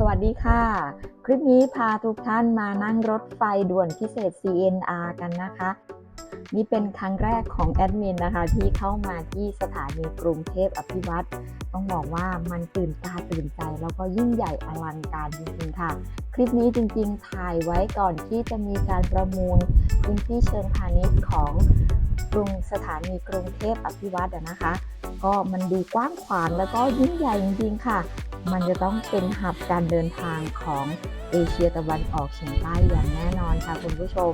สวัสดีค่ะ คลิปนี้พาทุกท่านมานั่งรถไฟด่วนพิเศษ CNR กันนะคะ นี่เป็นครั้งแรกของแอดมินนะคะ ที่เข้ามาที่สถานีกรุงเทพอภิวัตรต้องบอกว่ามันตื่นตาตื่นใจ แล้วก็ยิ่งใหญ่อลังการจริงๆค่ะ คลิปนี้จริงๆ ถ่ายไว้ก่อนที่จะมีการประมูลพื้นที่เชิงพาณิชย์ของกรุงสถานีกรุงเทพอภิวัตรนะคะ ก็มันดูกว้างขวางแล้วก็ยิ่งใหญ่จริงๆค่ะ มันจะต้องเป็นหับการเดินทางของเอเชียตะวันออกเฉียงใต้อย่างแน่นอนค่ะคุณผู้ชม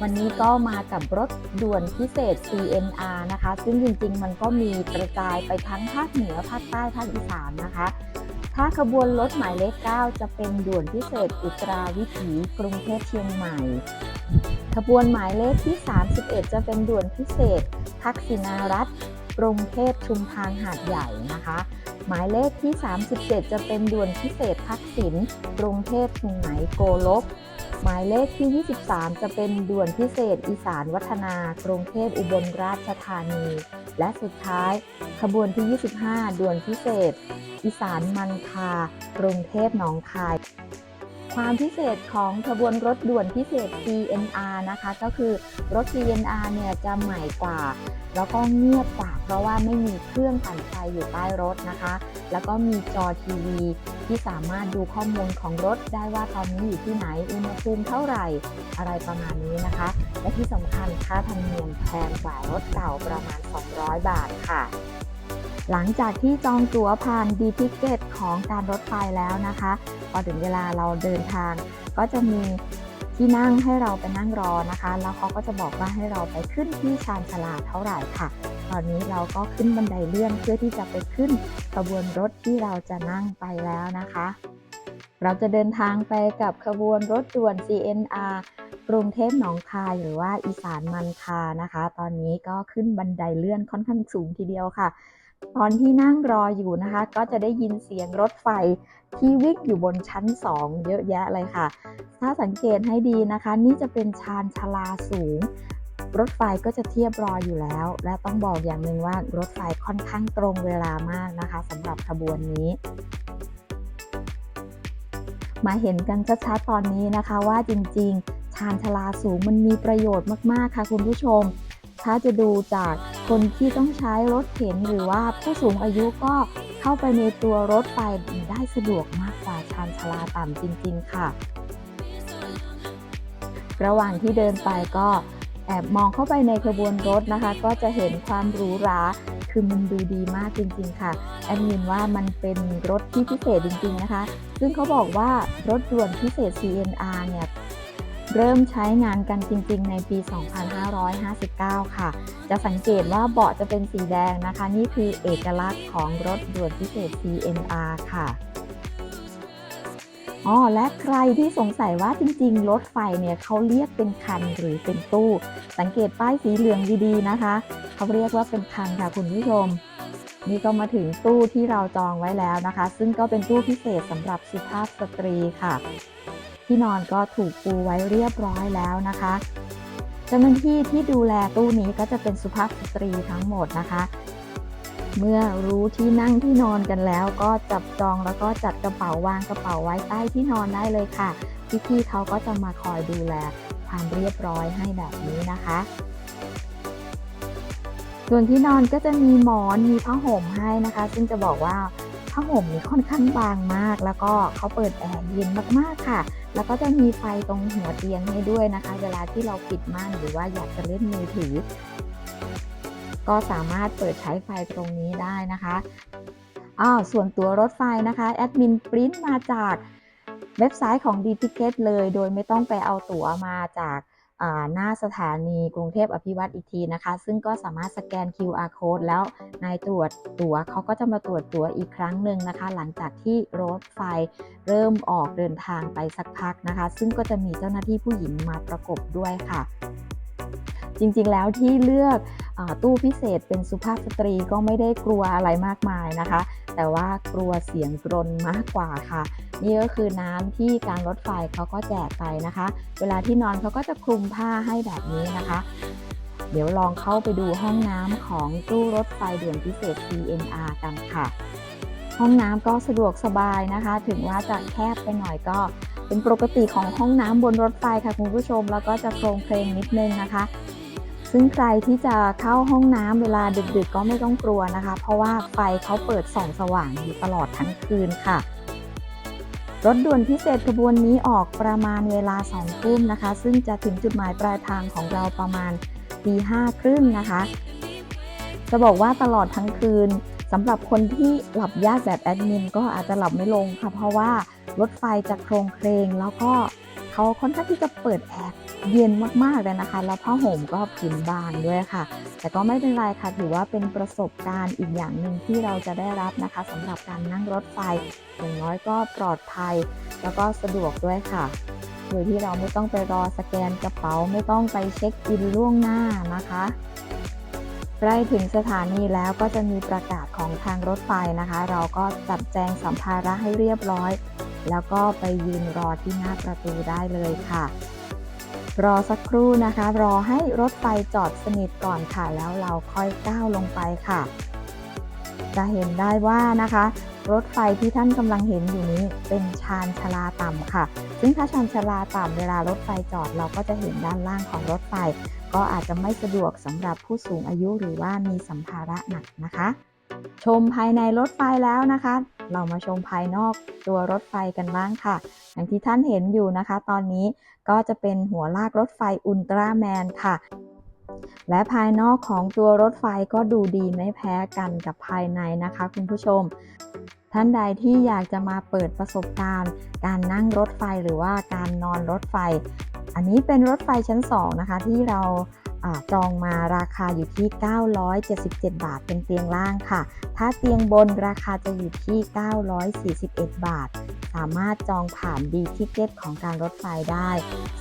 วันนี้ก็มากับรถด่วนพิเศษ CNR นะคะ ซึ่งจริงๆ มันก็มีกระจายไปทั้งภาคเหนือภาคใต้ภาคอีสานนะคะ ถ้าขบวนรถหมายเลข 9 จะเป็นด่วนพิเศษอุตราวิถีกรุงเทพเชียงใหม่ ขบวนหมายเลขที่ 31 จะเป็นด่วนพิเศษทักษิณารัฐกรุงเทพชุมทางหาดใหญ่นะคะ หมายเลขที่ 37 จะเป็นด่วนพิเศษพักสินกรุงเทพชุมไหนโกลก หมายเลขที่ 23 จะเป็นด่วนพิเศษอีสานวัฒนากรุงเทพอุบลราชธานี และสุดท้าย ขบวนที่ 25 ด่วนพิเศษ อีสานมันคากรุงเทพหนองคาย ความพิเศษของขบวนรถด่วนพิเศษ CNR นะคะ ก็คือรถ CNR เนี่ยจะใหม่กว่า แล้วก็เงียบกว่าเพราะว่าไม่มีเครื่องปั่นไฟอยู่ใต้รถนะคะ แล้วก็มีจอทีวี ที่สามารถดูข้อมูลของรถได้ว่าตอนนี้อยู่ที่ไหนอุณหภูมิเท่าไหร่อะไรประมาณนี้นะคะ และที่สำคัญค่าธรรมเนียมแพงกว่ารถเก่าประมาณ 200 บาทค่ะ หลังจากที่จองตั๋วผ่านดีทิเกตของการรถไฟแล้วนะคะ พอถึงเวลาเราเดินทาง ก็จะมีที่นั่งให้เราไปนั่งรอนะคะ แล้วเขาก็จะบอกว่าให้เราไปขึ้นที่ชานชาลาเท่าไหร่ค่ะ ตอนนี้เราก็ขึ้นบันไดเลื่อนเพื่อที่จะไปขึ้นขบวนรถที่เราจะนั่งไปแล้วนะคะ เราจะเดินทางไปกับขบวนรถด่วน CNR กรุงเทพหนองคายหรือว่าอีสานมันคานะคะ ตอนนี้ก็ขึ้นบันไดเลื่อนค่อนข้างสูงทีเดียวค่ะ ตอนที่นั่งรออยู่นะคะ ก็จะได้ยินเสียงรถไฟที่วิ่งอยู่บนชั้น 2 เยอะแยะเลยค่ะ ถ้าสังเกตให้ดีนะคะ นี่จะเป็นชานชาลาสูง รถไฟก็จะเทียบรออยู่แล้ว และต้องบอกอย่างหนึ่งว่ารถไฟค่อนข้างตรงเวลามากนะคะสำหรับขบวนนี้มาเห็นกันชัดๆตอนนี้นะคะว่าจริงๆ ชานชลาสูงมันมีประโยชน์มากๆค่ะคุณผู้ชม ถ้าจะดูจากคนที่ต้องใช้รถเข็นหรือว่าผู้สูงอายุก็เข้าไปในตัวรถไฟได้สะดวกมากกว่าชานชาลาต่ำจริง ๆ ค่ะ ระหว่างที่เดินไปก็แอบมองเข้าไปในขบวนรถนะคะ ก็จะเห็นความหรูหราคือมันดูดีมากจริง ๆ ค่ะแอดมินว่ามันเป็นรถที่พิเศษจริง ๆ นะคะ ซึ่งเขาบอกว่ารถด่วนพิเศษ CNR เนี่ย เริ่มใช้งานกันจริง ๆ ในปี 2559 ค่ะ จะสังเกตว่าเบาะจะเป็นสีแดงนะคะ นี่คือเอกลักษณ์ของรถด่วนพิเศษ CNR ค่ะอ๋อและใครที่สงสัยว่าจริง ๆ รถไฟเนี่ยเขาเรียกเป็นคันหรือเป็นตู้ สังเกตป้ายสีเหลืองดีๆนะคะ เขาเรียกว่าเป็นคันค่ะคุณผู้ชม นี่ก็มาถึงตู้ที่เราจองไว้แล้วนะคะ ซึ่งก็เป็นตู้พิเศษสำหรับสุภาพสตรีค่ะ ที่นอนก็ถูกปูไว้เรียบร้อยแล้วนะคะเจ้าหน้าที่ที่ดูแลตู้นี้ก็จะเป็นสุภาพสตรีทั้งหมดนะคะ เมื่อรู้ที่นั่งที่นอนกันแล้ว ก็จับจองแล้วก็จัดกระเป๋าวางกระเป๋าไว้ใต้ที่นอนได้เลยค่ะพี่ๆเขาก็จะมาคอยดูแลความเรียบร้อยให้แบบนี้นะคะ ส่วนที่นอนก็จะมีหมอนมีผ้าห่มให้นะคะ ซึ่งจะบอกว่า ผ้าห่มนี่ค่อนข้างบางมาก แล้วก็เขาเปิดแอร์เย็นมากๆค่ะ แล้วก็จะมีไฟตรงหัวเตียงให้ด้วยนะคะ เวลาที่เราปิดม่านหรือว่าอยากจะเล่นมือถือ ก็สามารถเปิดใช้ไฟตรงนี้ได้นะคะอ้าวส่วนตัวรถไฟนะคะแอดมินปริ้นมาจากเว็บไซต์ของ d t i c k e t เลย โดยไม่ต้องไปเอาตั๋วมาจาก หน้าสถานีกรุงเทพอภิวัตรอีกทีนะคะ ซึ่งก็สามารถสแกน QR code แล้วนายตรวจตั๋วเขาก็จะมาตรวจตั๋วอีกครั้งหนึ่งนะคะ หลังจากที่รถไฟเริ่มออกเดินทางไปสักพักนะคะ ซึ่งก็จะมีเจ้าหน้าที่ผู้หญิงมาประกบด้วยค่ะจริงๆ แล้วที่เลือกอตู้พิเศษเป็นสุภาพสตรีก็ไม่ได้กลัวอะไรมากมายนะคะ แต่ว่ากลัวเสียงกรนมากกว่าค่ะ นี่ก็คือน้ำที่การรถไฟเขาก็แจกไปนะคะ เวลาที่นอนเขาก็จะคลุมผ้าให้แบบนี้นะคะ เดี๋ยวลองเข้าไปดูห้องน้ำของตู้รถไฟด่วนพิเศษ CNR กันค่ะ ห้องน้ำก็สะดวกสบายนะคะ ถึงว่าจะแคบไปหน่อยก็เป็นปกติของห้องน้ำบนรถไฟค่ะคุณผู้ชม แล้วก็จะโครงเพลงนิดนึงนะคะ ซึ่งใครที่จะเข้าห้องน้ำเวลาดึกๆก็ไม่ต้องกลัวนะคะ เพราะว่าไฟเขาเปิดส่องสว่างอยู่ตลอดทั้งคืนค่ะ รถด่วนพิเศษขบวนนี้ออกประมาณเวลา2ทุ่มนะคะ ซึ่งจะถึงจุดหมายปลายทางของเราประมาณตีห้าครึ่งนะคะ จะบอกว่าตลอดทั้งคืนสำหรับคนที่หลับยากแบบแอดมินก็อาจจะหลับไม่ลงค่ะ เพราะว่ารถไฟจะโครงเครงแล้วก็ เขาค่อนข้างที่จะเปิดแอร์เย็นมากๆเลยนะคะ แล้วผ้าห่มก็ผินบางด้วยค่ะ แต่ก็ไม่เป็นไรค่ะ ถือว่าเป็นประสบการณ์อีกอย่างหนึ่งที่เราจะได้รับนะคะสำหรับการนั่งรถไฟ อย่างน้อยก็ปลอดภัย แล้วก็สะดวกด้วยค่ะโดยที่เราไม่ต้องไปรอสแกนกระเป๋าไม่ต้องไปเช็คอินล่วงหน้านะคะใกล้ถึงสถานีแล้วก็จะมีประกาศของทางรถไฟนะคะ เราก็จัดแจงสัมภาระให้เรียบร้อย แล้วก็ไปยืนรอที่หน้าประตูได้เลยค่ะ รอสักครู่นะคะ รอให้รถไฟจอดสนิทก่อนค่ะ แล้วเราค่อยก้าวลงไปค่ะ จะเห็นได้ว่านะคะ รถไฟที่ท่านกำลังเห็นอยู่นี้เป็นชานชลาต่ำค่ะ ซึ่งถ้าชานชลาต่ำเวลารถไฟจอดเราก็จะเห็นด้านล่างของรถไฟ ก็อาจจะไม่สะดวกสำหรับผู้สูงอายุหรือว่ามีสัมภาระหนักนะคะ ชมภายในรถไฟแล้วนะคะ เรามาชมภายนอกตัวรถไฟกันบ้างค่ะ อย่างที่ท่านเห็นอยู่นะคะ ตอนนี้ก็จะเป็นหัวลากรถไฟอุลตร้าแมนค่ะและภายนอกของตัวรถไฟก็ดูดีไม่แพ้กันกับภายในนะคะ คุณผู้ชม ท่านใดที่อยากจะมาเปิดประสบการณ์ การนั่งรถไฟหรือว่าการนอนรถไฟ อันนี้เป็นรถไฟชั้น 2 นะคะ ที่เราอา จองมาราคาอยู่ที่ 977 บาทเป็นเตียงล่างค่ะ ถ้าเตียงบนราคาจะอยู่ที่ 941 บาท สามารถจองผ่านดีทิเก็ตของการรถไฟได้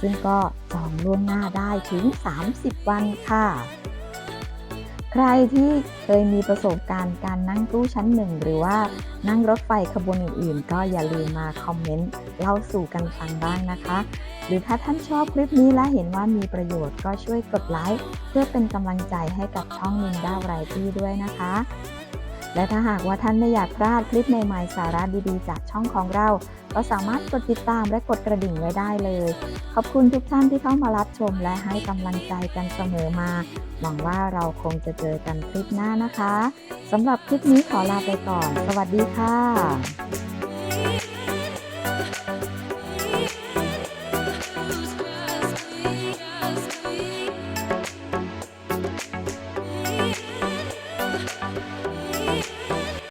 ซึ่งก็จองล่วงหน้าได้ถึง 30 วันค่ะ ใครที่เคยมีประสบการณ์การนั่งตู้ชั้นหนึ่งหรือว่านั่งรถไฟขบวนอื่นๆ ก็อย่าลืมมาคอมเมนต์เล่าสู่กันฟังบ้างนะคะ หรือถ้าท่านชอบคลิปนี้และเห็นว่ามีประโยชน์ก็ช่วยกดไลค์เพื่อเป็นกำลังใจให้กับช่องนินด้าไรตี้ด้วยนะคะ และถ้าหากว่าท่านไม่อยากพลาดคลิปใหม่ๆสาระดีๆ จากช่องของเรา ก็สามารถกดติดตามและกดกระดิ่งไว้ได้เลย ขอบคุณทุกท่านที่เข้ามารับชมและให้กำลังใจกันเสมอมา หวังว่าเราคงจะเจอกันคลิปหน้านะคะสำหรับคลิปนี้ขอลาไปก่อน สวัสดีค่ะ